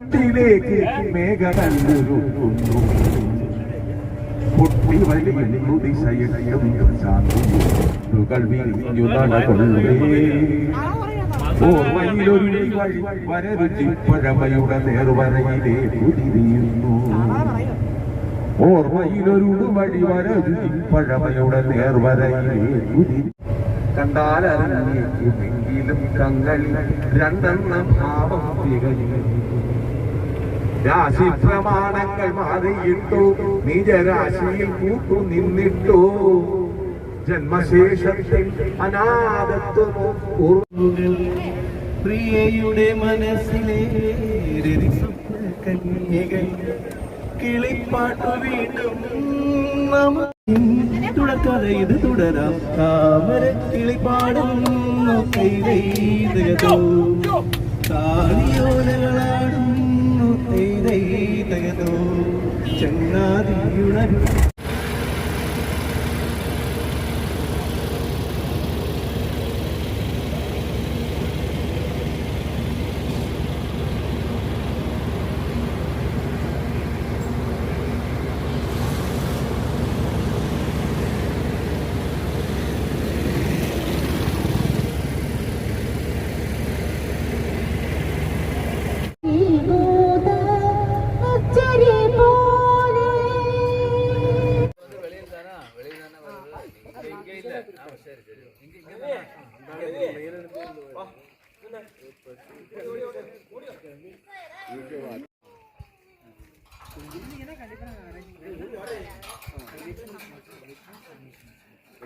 ിലേക്ക് ഓർമ്മയിലൊരു വഴി വരരുചി പഴമയുടെ നേർവരയിലെ കുതിരിയുന്നു. ഓർമ്മയിലൊരു നേർവരയിലെ കണ്ടാലറിഞ്ഞേക്കുമെങ്കിലും കങ്ങളിൽ രണ്ടെന്ന ഭാവം തികയും രാശി പ്രമാണങ്ങൾ മാറിയിട്ടു നിജരാശിയിൽ കൂട്ടു നിന്നിട്ടു. ജന്മശേഷത്തിൽ അനാഥത്വമോ പൂർവ പ്രിയയുടെ മനസ്സിലെ കന്യകൾ കിളിപ്പാട്ടു വീണ്ടും തുടക്കഥ ഇത് തുടരാം. താമര കിളിപ്പാടും തകതോ തകതോ ചങ്ങാതിയുണരും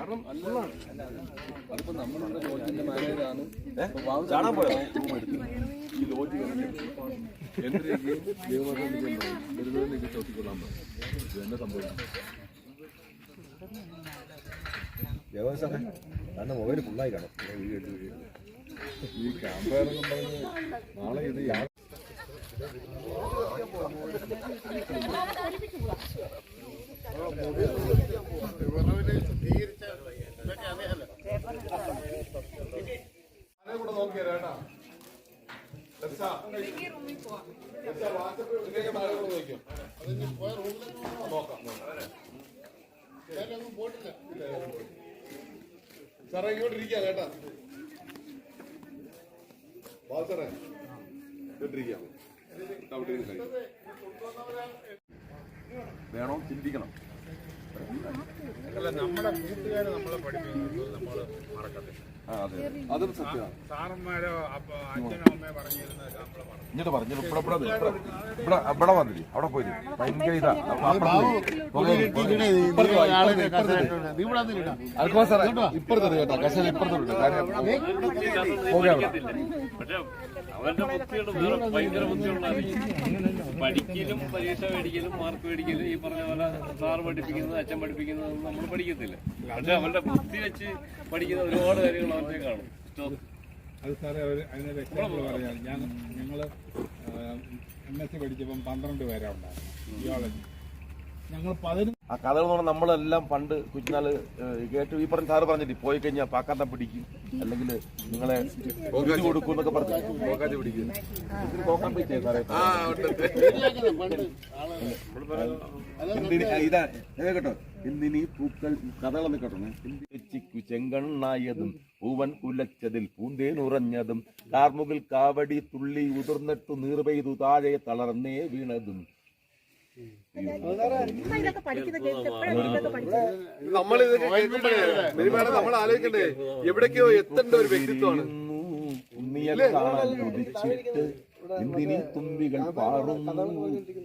കാരണം മൊബൈൽ ഫുള്ളായി കാണും. വീഡിയോ എടുത്ത് വീഡിയോ. ഈ ക്യാമ്പയർ എന്ന് പറഞ്ഞ് നാളെ ഇത് യാ- സാറേ ഇങ്ങോട്ട് കേട്ടാ. ബാസറേ. വേണോ? ചിന്തിക്കണം. അല്ല നമ്മുടെ കൂട്ടുകാരെ നമ്മളെ പഠിപ്പിക്കുന്നത് നമ്മൾ അച്ഛനോ നമ്മൾ പറഞ്ഞു. ഇങ്ങോട്ട് പറഞ്ഞു ഇവിടെ ഇവിടെ ഇവിടെ ഇവിടെ വന്നില്ലേ അവിടെ പോയി ഭയങ്കര ഇതാ. അൽക്കോ സാറേ ഇപ്പുറത്ത് കേട്ടോ കശല ഇപ്പുറത്ത് കാര്യം പോകാം അവിടെ അവന്റെ ബുദ്ധിയുടെ ഭയങ്കര ബുദ്ധിയുള്ളതായിരിക്കും പഠിക്കലും പരീക്ഷ മേടിക്കലും മാർക്ക് മേടിക്കലും ഈ പറഞ്ഞ പോലെ സാറ് പഠിപ്പിക്കുന്നത് അച്ഛൻ പഠിപ്പിക്കുന്നത് നമ്മൾ പഠിക്കത്തില്ല. പക്ഷെ അവരുടെ ബുദ്ധി വെച്ച് പഠിക്കുന്ന ഒരുപാട് കാര്യങ്ങൾ അവരെ കാണും. അത് സാറേ അവർ അതിനെ വ്യക്തമായിട്ട് പറയാം. ഞാൻ ഞങ്ങൾ എം എസ് സി പഠിച്ചപ്പം പന്ത്രണ്ട് പേരാ ഉണ്ടായിരുന്നു ജിയോളജി ഞങ്ങൾ ആ കഥകൾ എന്ന് പറഞ്ഞാൽ നമ്മളെല്ലാം പണ്ട് കുഞ്ഞാൽ കേട്ട് ഈ പറഞ്ഞ സാറ് പറഞ്ഞിട്ട് പോയി കഴിഞ്ഞാൽ പാക്കാത്ത പിടിക്കും. അല്ലെങ്കിൽ നിങ്ങളെ കൊടുക്കും എന്നൊക്കെ പറഞ്ഞു ഇതാ കേട്ടോ. എന്തിനീ പൂക്കൾ കഥകളൊന്ന് കേട്ടോ ചെങ്കണ്ണായതും പൂവൻ കുലച്ചതിൽ പൂന്തേനുറഞ്ഞതും കാർമുകിൽ കാവടി തുള്ളി ഉതിർന്നിട്ടു നീർപെയ്തു താഴെ തളർന്നേ വീണതും നമ്മൾ ഇതൊക്കെ കേൾക്കുമ്പോഴേ നമ്മൾ ആലോചിക്കണ്ടേ എവിടേക്കോ എത്തേണ്ട ഒരു വ്യക്തിത്വമാണ്. എന്തിനീ തുമ്പികൾ പാറുന്നു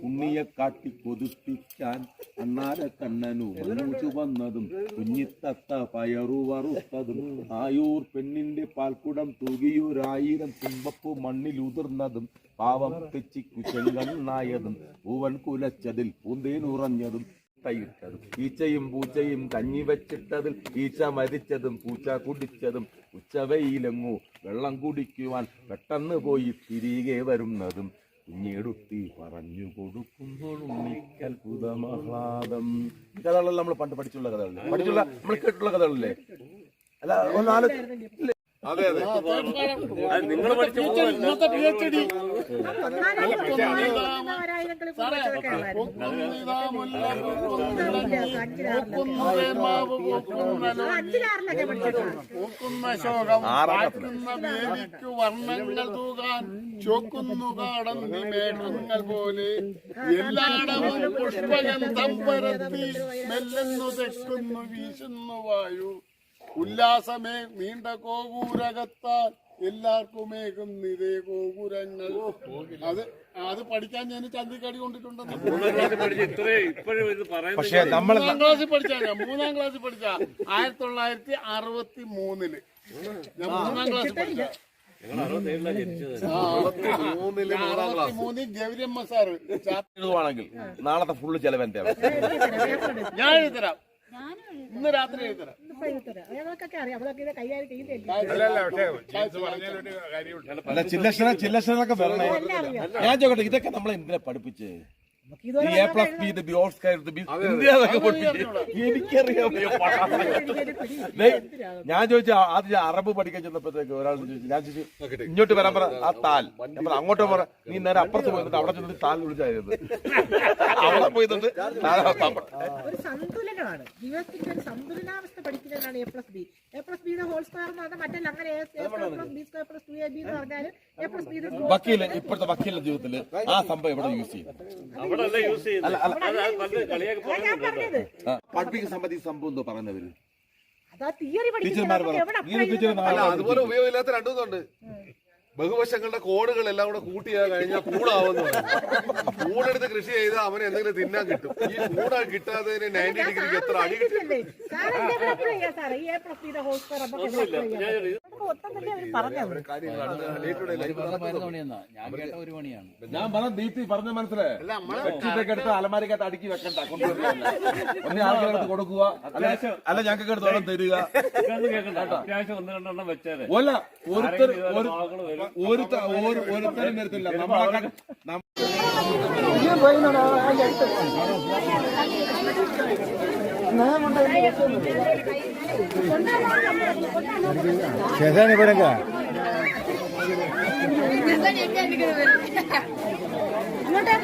ഉണ്ണിയെ കാട്ടി കൊതിപ്പിക്കാൻ അണ്ണാര കണ്ണനു മണ്ണു വന്നതും കുഞ്ഞിത്തത്ത പയറു വറുത്തതും ആയൂർ പെണ്ണിന്റെ പാൽക്കുടം തൂകിയൊരായിരം തുമ്പപ്പു മണ്ണിൽ ഉതിർന്നതും പാവം തെച്ചിക്കു ചെങ്കണ്ണായതും. പൂവൻ കുലച്ചതിൽ പൂന്തേനുറഞ്ഞതും മുട്ടയിട്ടതും ഈച്ചയും പൂച്ചയും കഞ്ഞി വെച്ചിട്ടതിൽ ഈച്ച മരിച്ചതും പൂച്ച കുടിച്ചതും ഉച്ചവയിലെങ്ങു വെള്ളം കുടിക്കുവാൻ പെട്ടെന്ന് പോയി തിരികെ വരുന്നതും കുഞ്ഞെടുത്തി പറഞ്ഞു കൊടുക്കുമ്പോൾ ഈ കഥകളെല്ലാം നമ്മൾ പണ്ട് പഠിച്ചുള്ള കഥകളല്ലേ? പഠിച്ചുള്ള നമ്മൾ കേട്ടുള്ള കഥകളല്ലേ? അല്ല ഒന്നാൽ അതെ അതെ. നിങ്ങൾ പഠിച്ച പൂക്കുന്ന ശോകം ആറാം പാറ്റുന്ന വേദിക്കു വർണങ്ങൾ തൂകാൻ ചോക്കുന്നു കാടന്ന് മേഘങ്ങൾ പോലെ എല്ലായിടവും പുഷ്പഗന്ധം പരത്തി മെല്ലെന്നു തെക്കുന്നു വീശുന്നു വായു. ഉല്ലാസമേ നീണ്ട കോപൂരകത്താൽ എല്ലാവർക്കുമേകും നിരേ ഗോപുരങ്ങൾ അത് അത് പഠിക്കാൻ ഞാൻ ചന്തിക്കടി കൊണ്ടിട്ടുണ്ടെന്ന്. മൂന്നാം ക്ലാസ്സിൽ പഠിച്ച മൂന്നാം ക്ലാസ്സിൽ പഠിച്ചാ? ഞാൻ മൂന്നാം ക്ലാസ്സിൽ പഠിച്ച ആയിരത്തി തൊള്ളായിരത്തി അറുപത്തി മൂന്നിൽ ഞാൻ മൂന്നാം ക്ലാസ്സിൽ പഠിച്ച ക്ലാസ്. മൂന്നിൽ ഗൗരിയമ്മ സാറ്. നാളത്തെ ഫുള്ള് ചെലവ് എന്താ ഞാൻ എഴുതരാം ഇന്ന് രാത്രി എഴുതരാം അല്ല ചില്ലക്ഷര ചില്ലക്ഷരൊക്കെ വരണേ. ഞാൻ ചോദിക്കട്ടെ ഇതൊക്കെ നമ്മളെ എന്തിനാ പഠിപ്പിച്ച്? എനിക്കറിയാം ഞാൻ ചോദിച്ച ആദ്യം അറബ് പഠിക്കാൻ ചെന്നപ്പോഴത്തേക്ക് ഒരാൾ ചോദിച്ചു. ഞാൻ ചോദിച്ചു ഇങ്ങോട്ട് വരാൻ പറ. ആ താൽ. അങ്ങോട്ട് പറ. നീ നേരെ അപ്പുറത്ത് പോയിട്ട് അവിടെ ചെന്നിട്ട് താൽ വിളിച്ചായിരുന്നു അവിടെ പോയിട്ടുണ്ട് ഒരു സന്തുലനമാണ്. ജീവിതത്തിന്റെ ഒരു സന്തുലനാവസ്ഥ പഠിക്കുന്നതാണ് A plus B A plus ബിയുടെ ഹോൾ സ്ക്വയർ എന്ന് പറഞ്ഞാൽ മറ്റല്ല അങ്ങനെ A plus B square plus two A B എന്ന് പറഞ്ഞാൽ വക്കീൽ ഇപ്പോഴത്തെ വക്കീലിന്റെ ജീവിതത്തിൽ ആ സംഭവം എവിടെ യൂസ് ചെയ്യും അവിടെ അല്ല യൂസ് ചെയ്യുന്നത് അത് നല്ല കളിയാക്കി ഞാൻ പറഞ്ഞത്. പഠിപ്പിക്കുന്ന സംബന്ധിച്ച സംഭവം എന്തോ പറഞ്ഞവര് അതാ തിയറി ടീച്ചർമാർ അതുപോലെ ഉപയോഗമില്ലാത്ത രണ്ടുമൂന്നുണ്ട് ബഹുവശങ്ങളുടെ കോടുകൾ എല്ലാം കൂടെ കൂട്ടിയാ കഴിഞ്ഞാൽ കൂടാവുന്നു കൂടെടുത്ത് കൃഷി ചെയ്താൽ അവന് എന്തെങ്കിലും തിന്നാൻ കിട്ടും. ഈ കൂടാ കിട്ടാതെ നയന്റി ഡിഗ്രിക്ക് എത്ര അടി കിട്ടും ഞാൻ പറഞ്ഞ ദീപ്തി പറഞ്ഞ മനസ്സിലായി? വെച്ചിട്ടൊക്കെ എടുത്ത് അലമാരിക്കകത്ത് അടുക്കി വെക്കണ്ട കൊണ്ടുവരില്ല ഒന്നേ ആൾക്കാർക്ക് കൊടുക്കുക. അല്ല അല്ല ഞങ്ങൾക്ക് എടുത്തോളം തരിക. വെച്ചേരെ. ഒല്ല ഒരുത്തർ ഒരു ஒருத்த ஒரு ஒருத்தர் நிறுத்தல. நம்ம செதானி பாருங்க மோட்டார்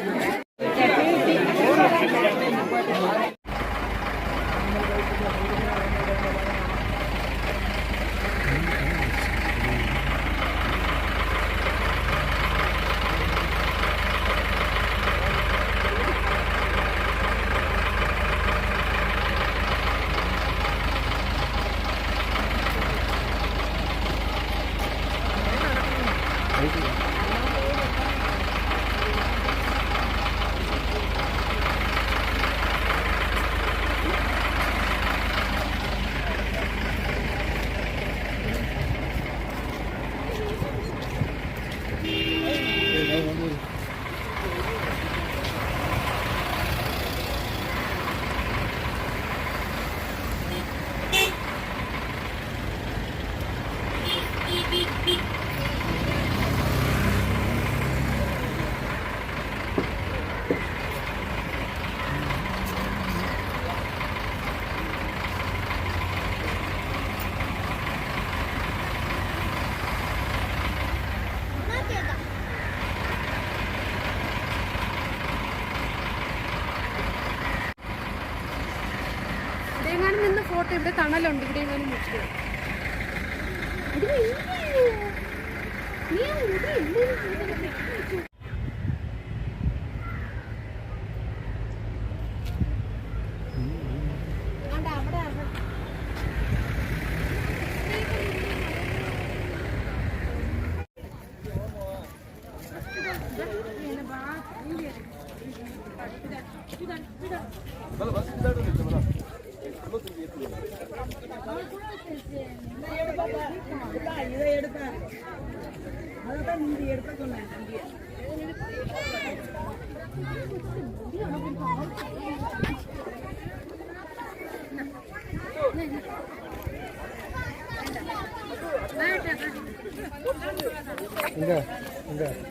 ഇവിടെ തണലുണ്ട് ഇവിടെ എങ്ങാനും നിൽക്കുക നീ 应该，应该。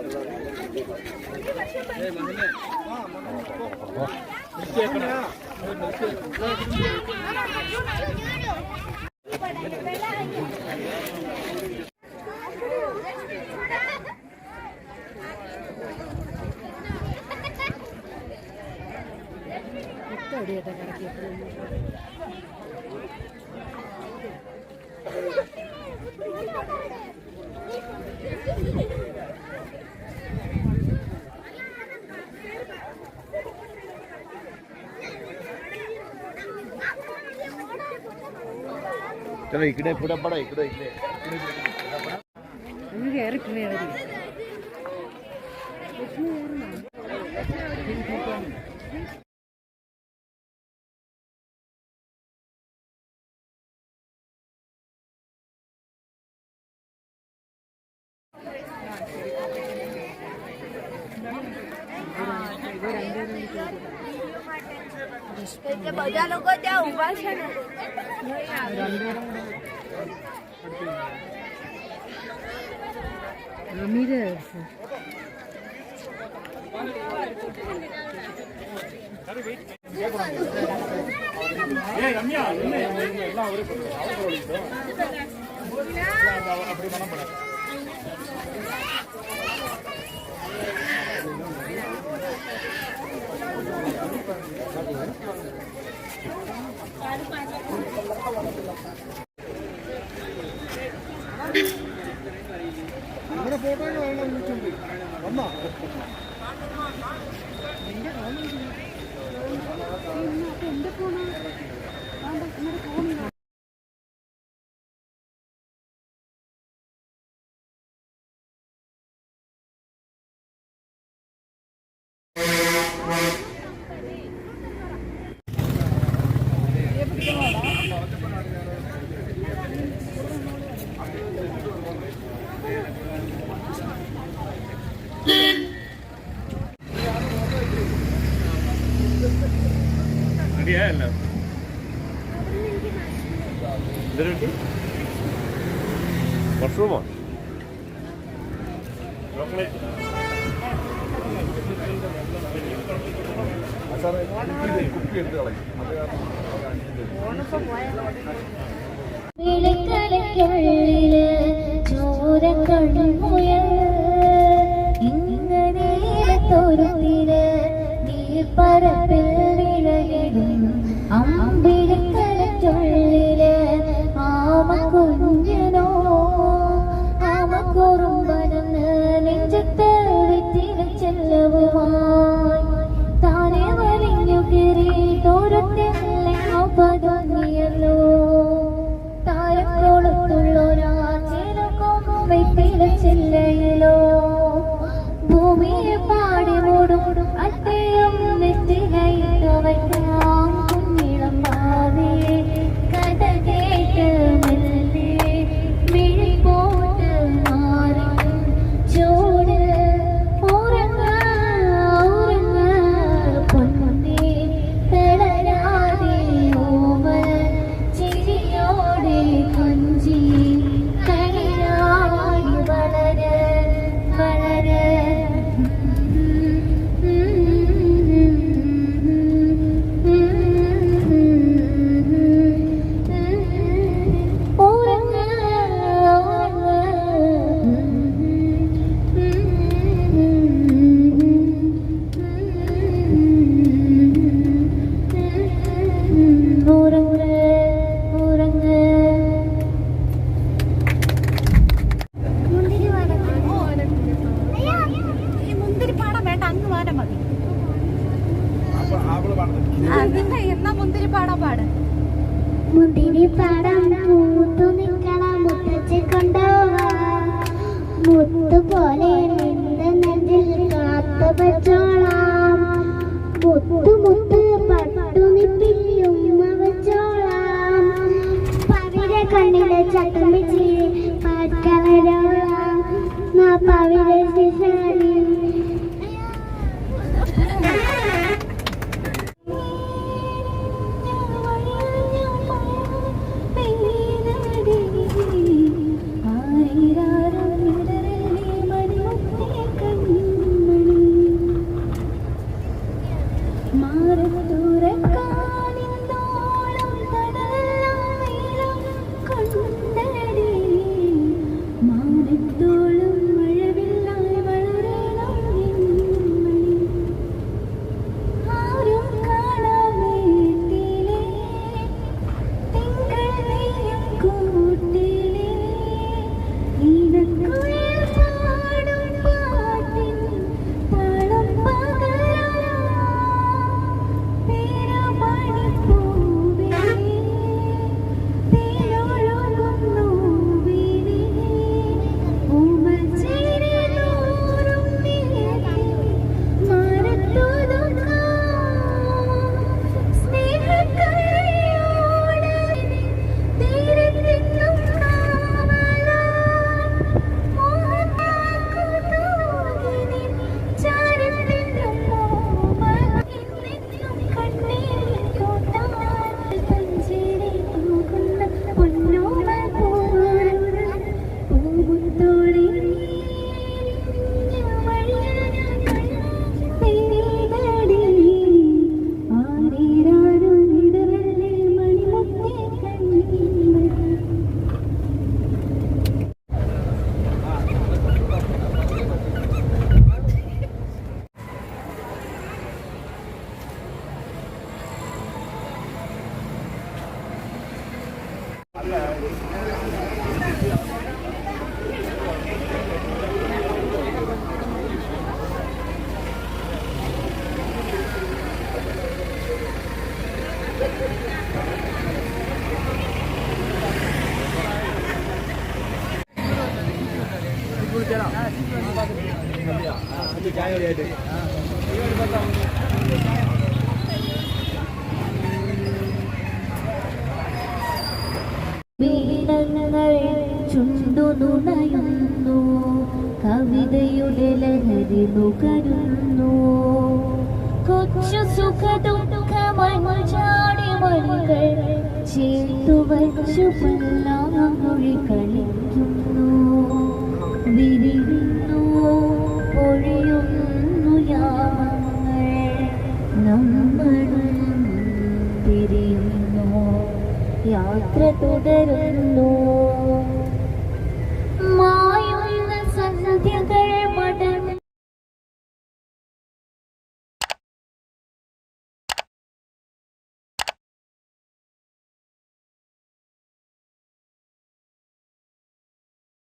对，对对，哇，妈，好，你借我呀，我没事，我来给你借。चलो इकडे पुढे पडा इकडे इकडे બધા લોકો ત્યાં ઉભા છે ને Ramírez. റെഡിയായല്ലോ മഷ്റൂമോ വിളിക്കലയ്ക്കുള്ളിൽ ചോര ഇങ്ങനേലത്തൊരുത്തിൽ താനെ വലിഞ്ഞു കയറി തോരത്തിലെ പതുങ്ങിയല്ലോ താരക്കോളത്തുള്ളൊരാ ചില്ലയിലോ ഭൂമിയെ മതി. എന്നാ മുന്തിരിപ്പാടം പാട്? മുന്തിരി പാടം പൂത്തു നിൽക്കണ മുത്തച്ഛ കൊണ്ടുപോവാൻ മുത്തു പോലെ നിന്റെ നെഞ്ചിൽ കാത്തു വെച്ചോളാം. മുത്തു മുത്ത് പട്ടു നിപ്പില്ലും വെച്ചോളാം പവിഴ കണ്ണിലെ ചട്ടം വെച്ച് പാറ്റവരോളാം. നാ പവിഴ ശിശാനി വീണങ്ങൾ ചുണ്ടു നുണയുന്നു കവിതയുടെ ലഹരി നുകരുന്നു. കൊച്ചു സുഖ ദുഃഖമഞ്ചാടി മണികൾ ചേർത്തു വച്ചു പല്ലാമൊഴി കളിക്കുന്നു. വിരിയുന്നു നമ്മളും പിരിയുന്നു യാത്ര തുടരുന്നു മായുന്ന സന്ധ്യകൾ